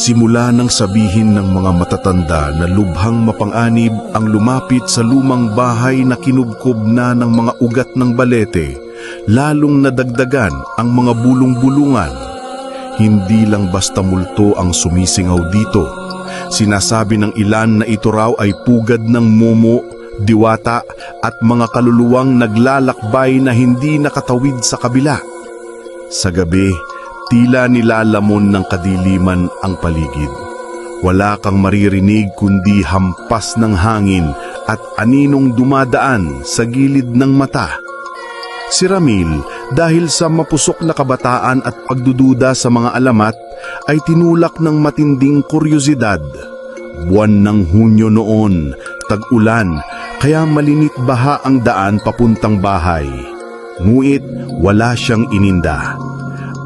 Simula nang sabihin ng mga matatanda na lubhang mapanganib ang lumapit sa lumang bahay na kinubkob na ng mga ugat ng balete, lalong nadagdagan ang mga bulong-bulungan. Hindi lang basta multo ang sumisingaw dito. Sinasabi ng ilan na ito raw ay pugad ng momo, diwata at mga kaluluwang naglalakbay na hindi nakatawid sa kabila. Sa gabi, tila nilalamon ng kadiliman ang paligid. Wala kang maririnig kundi hampas ng hangin at aninong dumadaan sa gilid ng mata. Si Ramil, dahil sa mapusok na kabataan at pagdududa sa mga alamat, ay tinulak ng matinding kuryosidad. Buwan ng Hunyo noon, tag-ulan, kaya malinit baha ang daan papuntang bahay. Nguit, wala siyang ininda.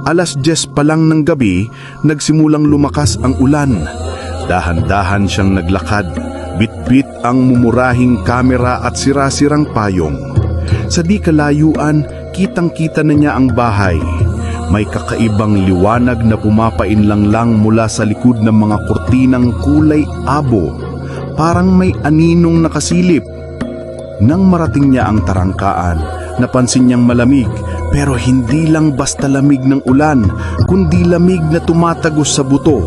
Alas 10 pa lang ng gabi, nagsimulang lumakas ang ulan. Dahan-dahan siyang naglakad, bitbit ang mumurahing kamera at sirasirang payong. Sa di kalayuan, kitang-kita na niya ang bahay. May kakaibang liwanag na pumapainlang lang mula sa likod ng mga kurtinang kulay abo. Parang may aninong nakasilip. Nang marating niya ang tarangkaan, napansin niyang malamig pero hindi lang basta lamig ng ulan, kundi lamig na tumatagos sa buto.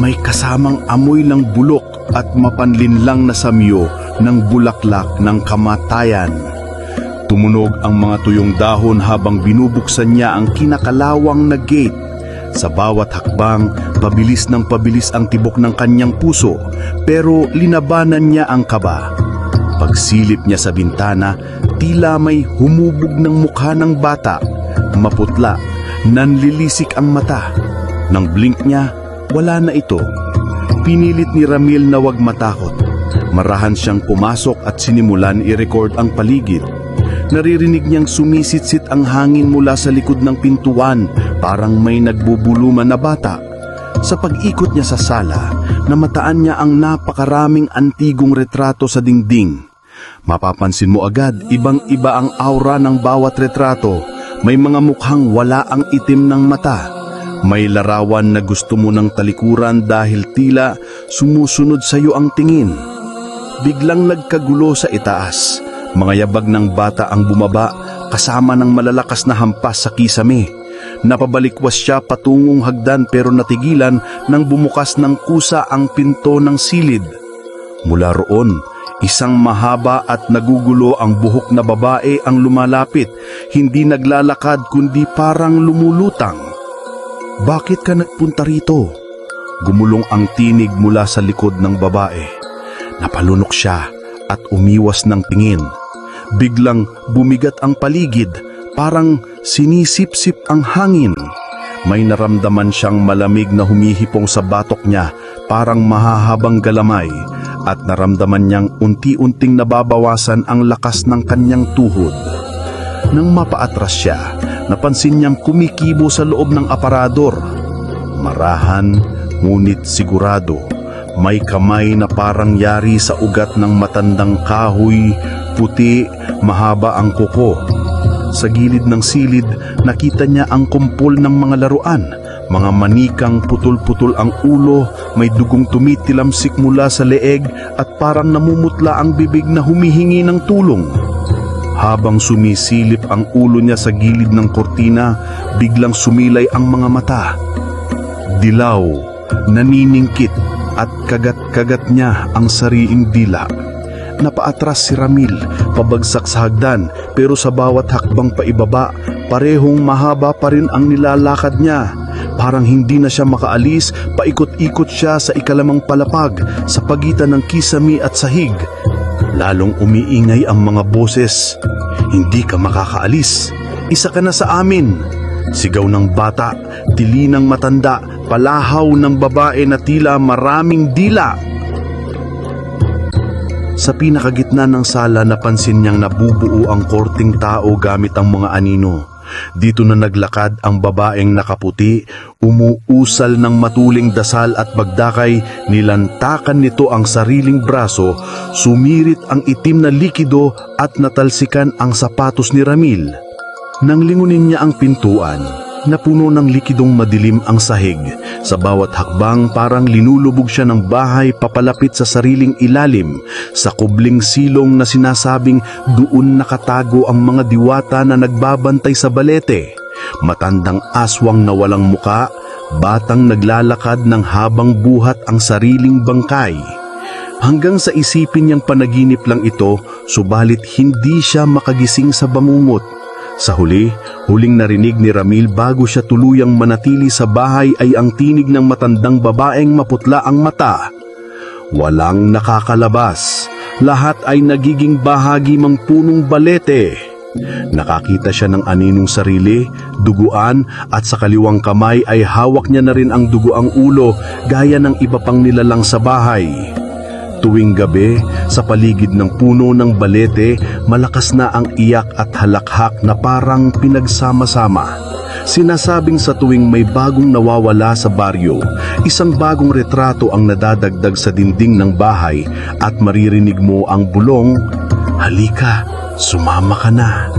May kasamang amoy ng bulok at mapanlinlang na samyo ng bulaklak ng kamatayan. Tumunog ang mga tuyong dahon habang binubuksan niya ang kinakalawang na gate. Sa bawat hakbang, pabilis ng pabilis ang tibok ng kanyang puso, pero linabanan niya ang kaba. Pagsilip niya sa bintana, tila may humubog ng mukha ng bata. Maputla, nanlilisik ang mata. Nang blink niya, wala na ito. Pinilit ni Ramil na wag matakot. Marahan siyang pumasok at sinimulan i-record ang paligid. Naririnig niyang sumisitsit ang hangin mula sa likod ng pintuan, parang may nagbubuluman na bata. Sa pag-ikot niya sa sala, namataan niya ang napakaraming antigong retrato sa dingding. Mapapansin mo agad, ibang-iba ang aura ng bawat retrato. May mga mukhang wala ang itim ng mata. May larawan na gusto mo ng talikuran dahil tila sumusunod sa iyo ang tingin. Biglang nagkagulo sa itaas. Mga yabag ng bata ang bumaba kasama ng malalakas na hampas sa kisame. Napabalikwas siya patungong hagdan pero natigilan nang bumukas ng kusa ang pinto ng silid. Mula roon, isang mahaba at nagugulo ang buhok na babae ang lumalapit, hindi naglalakad kundi parang lumulutang. Bakit ka nagpunta rito? Gumulong ang tinig mula sa likod ng babae. Napalunok siya at umiwas ng tingin. Biglang bumigat ang paligid, parang sinisip-sip ang hangin. May naramdaman siyang malamig na humihipong sa batok niya, parang mahahabang galamay, at naramdaman niyang unti-unting nababawasan ang lakas ng kanyang tuhod. Nang mapaatras siya, napansin niyang kumikibo sa loob ng aparador. Marahan, ngunit sigurado, may kamay na parang yari sa ugat ng matandang kahoy, puti, mahaba ang kuko. Sa gilid ng silid, nakita niya ang kumpol ng mga laruan. Mga manikang putol-putol ang ulo, may dugong tumitilamsik mula sa leeg at parang namumutla ang bibig na humihingi ng tulong. Habang sumisilip ang ulo niya sa gilid ng kortina, biglang sumilay ang mga mata. Dilaw, naniningkit at kagat-kagat niya ang sariing dila. Napaatras si Ramil, pabagsak sa hagdan, pero sa bawat hakbang paibaba, parehong mahaba pa rin ang nilalakad niya. Parang hindi na siya makaalis, paikot-ikot siya sa ikalamang palapag sa pagitan ng kisami at sahig. Lalong umiingay ang mga boses. Hindi ka makakaalis. Isa ka na sa amin. Sigaw ng bata, tili ng matanda, palahaw ng babae na tila maraming dila. Sa pinakagitna ng sala napansin niyang nabubuo ang korting tao gamit ang mga anino. Dito na naglakad ang babaeng nakaputi, umuusal ng matuling dasal at bagdakay, nilantakan nito ang sariling braso, sumirit ang itim na likido at natalsikan ang sapatos ni Ramil. Nang lingunin niya ang pintuan, na puno ng likidong madilim ang sahig. Sa bawat hakbang parang linulubog siya ng bahay papalapit sa sariling ilalim, sa kubling silong na sinasabing doon nakatago ang mga diwata na nagbabantay sa balete. Matandang aswang na walang muka, batang naglalakad ng habang buhat ang sariling bangkay. Hanggang sa isipin niyang panaginip lang ito, subalit hindi siya makagising sa bangungot. Sa huli, huling narinig ni Ramil bago siya tuluyang manatili sa bahay ay ang tinig ng matandang babaeng maputla ang mata. Walang nakakalabas. Lahat ay nagiging bahagi mang punong balete. Nakakita siya ng aninong sarili, duguan at sa kaliwang kamay ay hawak niya na rin ang duguang ulo gaya ng iba pang nilalang sa bahay. Tuwing gabi, sa paligid ng puno ng balete, malakas na ang iyak at halakhak na parang pinagsama-sama. Sinasabing sa tuwing may bagong nawawala sa baryo, isang bagong retrato ang nadadagdag sa dingding ng bahay at maririnig mo ang bulong, Halika, sumama ka na.